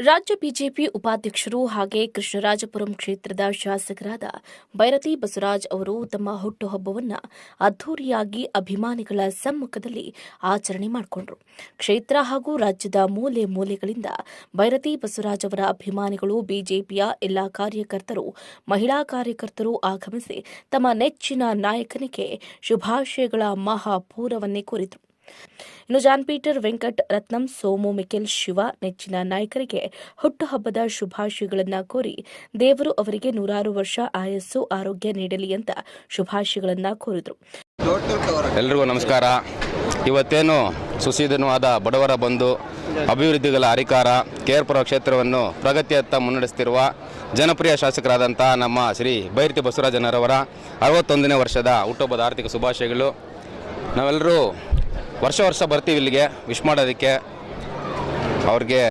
ರಾಜ್ಯ ಬಿಜೆಪಿ ಉಪಾಧ್ಯಕ್ಷರು ಹಾಗೆ ಕೃಷ್ಣರಾಜಪುರಂ ಕ್ಷೇತ್ರದ ಶಾಸಕರಾದ ಬೈರತಿ ಬಸವರಾಜ್ ಅವರು ತಮ್ಮ ಹುಟ್ಟುಹಬ್ಬವನ್ನು ಅದ್ದೂರಿಯಾಗಿ ಅಭಿಮಾನಿಗಳ ಸಮ್ಮುಖದಲ್ಲಿ ಆಚರಣೆ ಮಾಡಿಕೊಂಡರು. ಕ್ಷೇತ್ರ ಹಾಗೂ ರಾಜ್ಯದ ಮೂಲೆ ಮೂಲೆಗಳಿಂದ ಬೈರತಿ ಬಸವರಾಜ್ ಅವರ ಅಭಿಮಾನಿಗಳು ಬಿಜೆಪಿಯ ಎಲ್ಲಾ ಕಾರ್ಯಕರ್ತರು, ಮಹಿಳಾ ಕಾರ್ಯಕರ್ತರು ಆಗಮಿಸಿ ತಮ್ಮ ನೆಚ್ಚಿನ ನಾಯಕನಿಗೆ ಶುಭಾಶಯಗಳ ಮಹಾಪೂರವನ್ನೇ ಕೋರಿದರು. ಇನ್ನು John Peter, Venkat Ratnam, Somu, Michael Shiva ನೆಚ್ಚಿನ ನಾಯಕರಿಗೆ ಹುಟ್ಟುಹಬ್ಬದ ಶುಭಾಶಯಗಳನ್ನು ಕೋರಿ ದೇವರು ಅವರಿಗೆ ನೂರಾರು ವರ್ಷ ಆಯಸ್ಸು, ಆರೋಗ್ಯ ನೀಡಲಿ ಅಂತ ಶುಭಾಶಯಗಳನ್ನು ಕೋರಿದರು. ಎಲ್ರಿಗೂ ನಮಸ್ಕಾರ. ಇವತ್ತೇನು ಸುಸೀದನವಾದ ಬಡವರ ಬಂಧು, ಅಭಿವೃದ್ಧಿಗಳ ಅಧಿಕಾರ ಕೇರ್ಪುರ ಕ್ಷೇತ್ರವನ್ನು ಪ್ರಗತಿಯತ್ತ ಮುನ್ನಡೆಸುತ್ತಿರುವ ಜನಪ್ರಿಯ ಶಾಸಕರಾದಂಥ ನಮ್ಮ ಶ್ರೀ ಬೈರತಿ ಬಸವರಾಜನರವರ ಅರವತ್ತೊಂದನೇ ವರ್ಷದ ಹುಟ್ಟುಹಬ್ಬದ ಆರ್ಥಿಕ ಶುಭಾಶಯಗಳು. ನಾವೆಲ್ಲರೂ ವರ್ಷ ವರ್ಷ ಬರ್ತೀವಿ ಇಲ್ಲಿಗೆ ವಿಶ್ ಮಾಡೋದಕ್ಕೆ. ಅವ್ರಿಗೆ